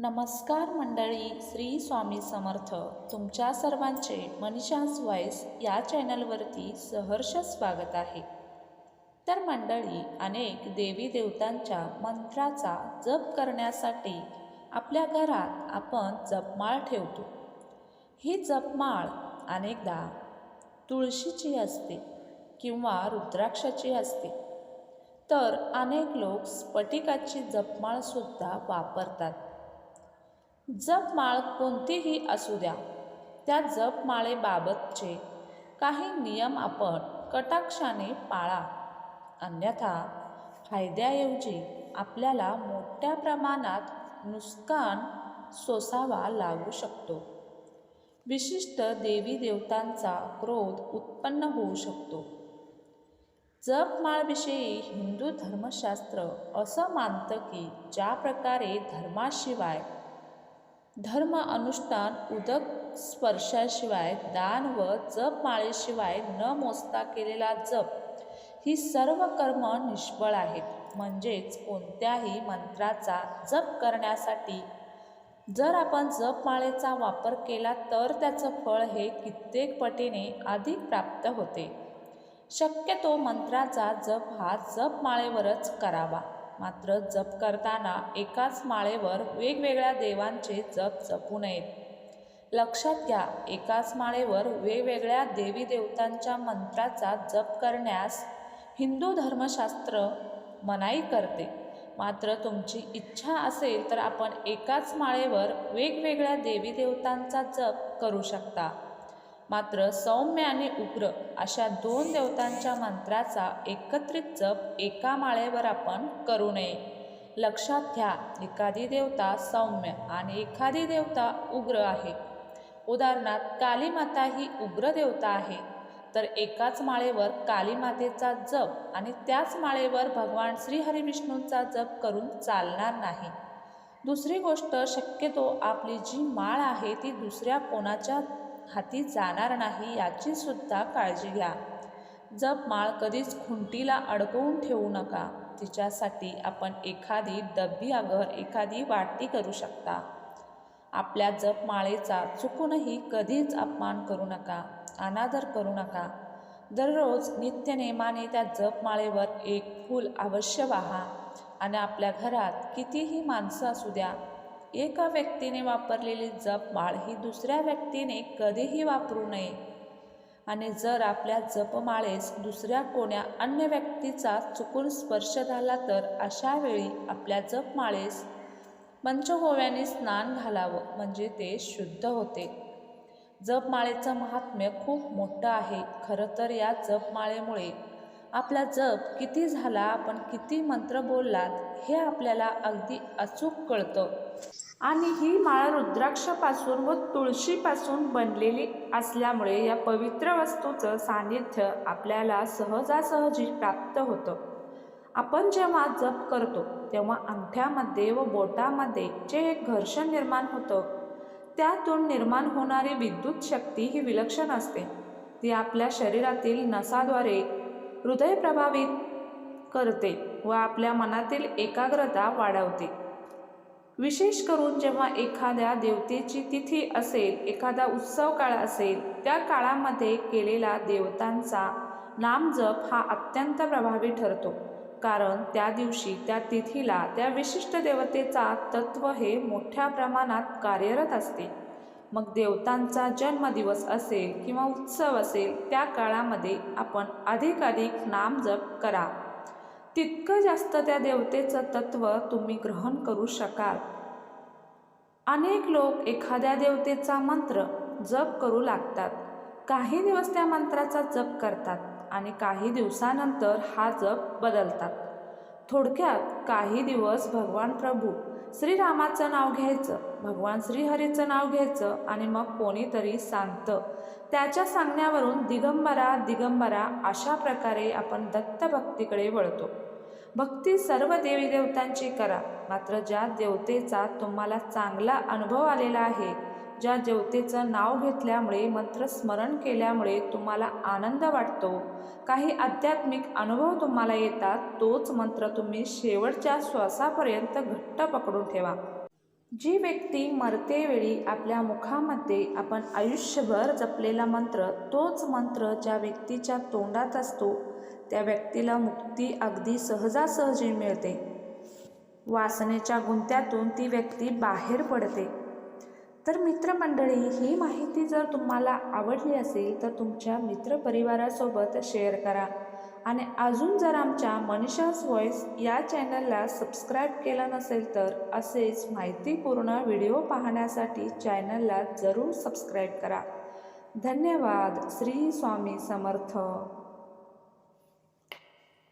नमस्कार मंडळी श्री स्वामी समर्थ. तुमच्या सर्वांचे मनीषाज व्हॉइस या चॅनलवरती सहर्ष स्वागत आहे. तर मंडळी अनेक देवी देवतांच्या मंत्राचा जप करण्यासाठी आपल्या घरात आपण जपमाळ ठेवतो. ही जपमाळ अनेकदा तुळशीची असते किंवा रुद्राक्षाची असते. तर अनेक लोक स्फटिकाची जपमाळसुद्धा वापरतात. जपमाळ कोणतीही असू द्या. त्या जपमाळेबाबतचे काही नियम आपण कटाक्षाने पाळा. अन्यथा फायद्याऐवजी आपल्याला मोठ्या प्रमाणात नुकसान सोसावा लागू शकतो. विशिष्ट देवी देवतांचा क्रोध उत्पन्न होऊ शकतो. जपमाळविषयी हिंदू धर्मशास्त्र असं मानतं की ज्या प्रकारे धर्माशिवाय धर्म अनुष्ठान उदक स्पर्शाशिवाय दान व जपमाळेशिवाय न मोजता केलेला जप ही सर्व कर्म निष्फळ आहेत. म्हणजेच कोणत्याही मंत्राचा जप करण्यासाठी जर आपण जपमाळेचा वापर केला तर त्याचं फळ हे कित्येक पटीने अधिक प्राप्त होते. शक्यतो मंत्राचा जप हा जपमाळेवरच करावा. मात्र जप करताना एकाच माळेवर वेगवेगळ्या देवांचे जप जपू नयेत. लक्षात घ्या एकाच माळेवर वेगवेगळ्या देवी देवतांच्या मंत्राचा जप करण्यास हिंदू धर्मशास्त्र मनाई करते. मात्र तुमची इच्छा असेल तर आपण एकाच माळेवर वेगवेगळ्या देवी देवतांचा जप करू शकता. मात्र सौम्य आणि उग्र अशा दोन देवतांच्या मंत्राचा एकत्रित जप एका माळेवर आपण करू नये. लक्षात घ्या एखादी देवता सौम्य आणि एखादी देवता उग्र आहे. उदाहरणार्थ कालीमाता ही उग्र देवता आहे. तर एकाच माळेवर कालीमातेचा जप आणि त्याच माळेवर भगवान श्रीहरिविष्णूंचा जप करून चालणार नाही. दुसरी गोष्ट शक्यतो आपली जी माळ आहे ती दुसऱ्या कोणाच्या हाती जाणार नाही याची सुद्धा काळजी घ्या. जप माळ कधीच खुंटीला अडकवून ठेवू नका. तिच्यासाठी आपण एखादी डब्बी अगर एखादी वाटी करू शकता. आपल्या जपमाळेचा चुकूनही कधीच अपमान करू नका अनादर करू नका. दररोज नित्यनेमाने त्या जपमाळेवर एक फूल अवश्य वाहा. आणि आपल्या घरात कितीही माणसं असू द्या एका व्यक्तीने वापरलेली जपमाळ ही दुसऱ्या व्यक्तीने कधीही वापरू नये. आणि जर आपल्या जपमाळेस दुसऱ्या कोण्या अन्य व्यक्तीचा चुकून स्पर्श झाला तर अशा वेळी आपल्या जपमाळेस पंचगोव्याने स्नान घालावं म्हणजे ते शुद्ध होते. जपमाळेचं महात्म्य खूप मोठं आहे. खरं तर या जपमाळेमुळे आपला जप किती झाला आपण किती मंत्र बोललात हे आपल्याला अगदी अचूक कळतं. आणि ही माळ रुद्राक्षापासून व तुळशीपासून बनलेली असल्यामुळे या पवित्र वस्तूचं सान्निध्य आपल्याला सहजासहजी प्राप्त होतं. आपण जेव्हा जप करतो तेव्हा अंगठ्यामध्ये व बोटामध्ये जे एक घर्षण निर्माण होतं त्यातून निर्माण होणारी विद्युत शक्ती ही विलक्षण असते. ती आपल्या शरीरातील नसाद्वारे हृदय प्रभावित करते व आपल्या मनातील एकाग्रता वाढवते. विशेष करून जेव्हा एखाद्या देवतेची तिथी असेल एखादा उत्सव काळ असेल त्या काळामध्ये केलेला देवतांचा नामजप हा अत्यंत प्रभावी ठरतो. कारण त्या दिवशी त्या तिथीला त्या विशिष्ट देवतेचा तत्व हे मोठ्या प्रमाणात कार्यरत असते. मग देवतांचा जन्मदिवस असेल किंवा उत्सव असेल त्या काळामध्ये आपण अधिकाधिक नामजप करा. तितकं जास्त त्या देवतेचं तत्व तुम्ही ग्रहण करू शकाल. अनेक लोक एखाद्या देवतेचा मंत्र जप करू लागतात. काही दिवस त्या मंत्राचा जप करतात आणि काही दिवसानंतर हा जप बदलतात. थोडक्यात काही दिवस भगवान प्रभू श्रीरामाचं नाव घ्यायचं भगवान श्रीहरीचं नाव घ्यायचं आणि मग कोणीतरी सांगतं. त्याच्या सांगण्यावरून दिगंबरा दिगंबरा अशा प्रकारे आपण दत्तभक्तीकडे वळतो. भक्ती सर्व देवी देवतांची करा मात्र ज्या देवतेचा तुम्हाला चांगला अनुभव आलेला आहे ज्या देवतेचं नाव घेतल्यामुळे मंत्र स्मरण केल्यामुळे तुम्हाला आनंद वाटतो. काही आध्यात्मिक अनुभव तुम्हाला येतात तोच मंत्र तुम्ही शेवटच्या श्वासापर्यंत घट्ट पकडून ठेवा. जी व्यक्ती मरतेवेळी आपल्या मुखामध्ये आपण आयुष्यभर जपलेला मंत्र तोच मंत्र ज्या व्यक्तीच्या तोंडात असतो त्या व्यक्तीला मुक्ती अगदी सहजासहजी मिळते. वासनेच्या गुंत्यातून ती व्यक्ती बाहेर पडते. तर मित्रमंडळी ही माहिती जर तुम्हाला आवडली असेल तर तुमच्या मित्रपरिवारासोबत शेअर करा. आणि अजून जर आमच्या मनीषास व्हॉईस या चॅनलला सबस्क्राईब केलं नसेल तर असेच माहितीपूर्ण व्हिडिओ पाहण्यासाठी चॅनलला जरूर सबस्क्राईब करा. धन्यवाद. श्री स्वामी समर्थ.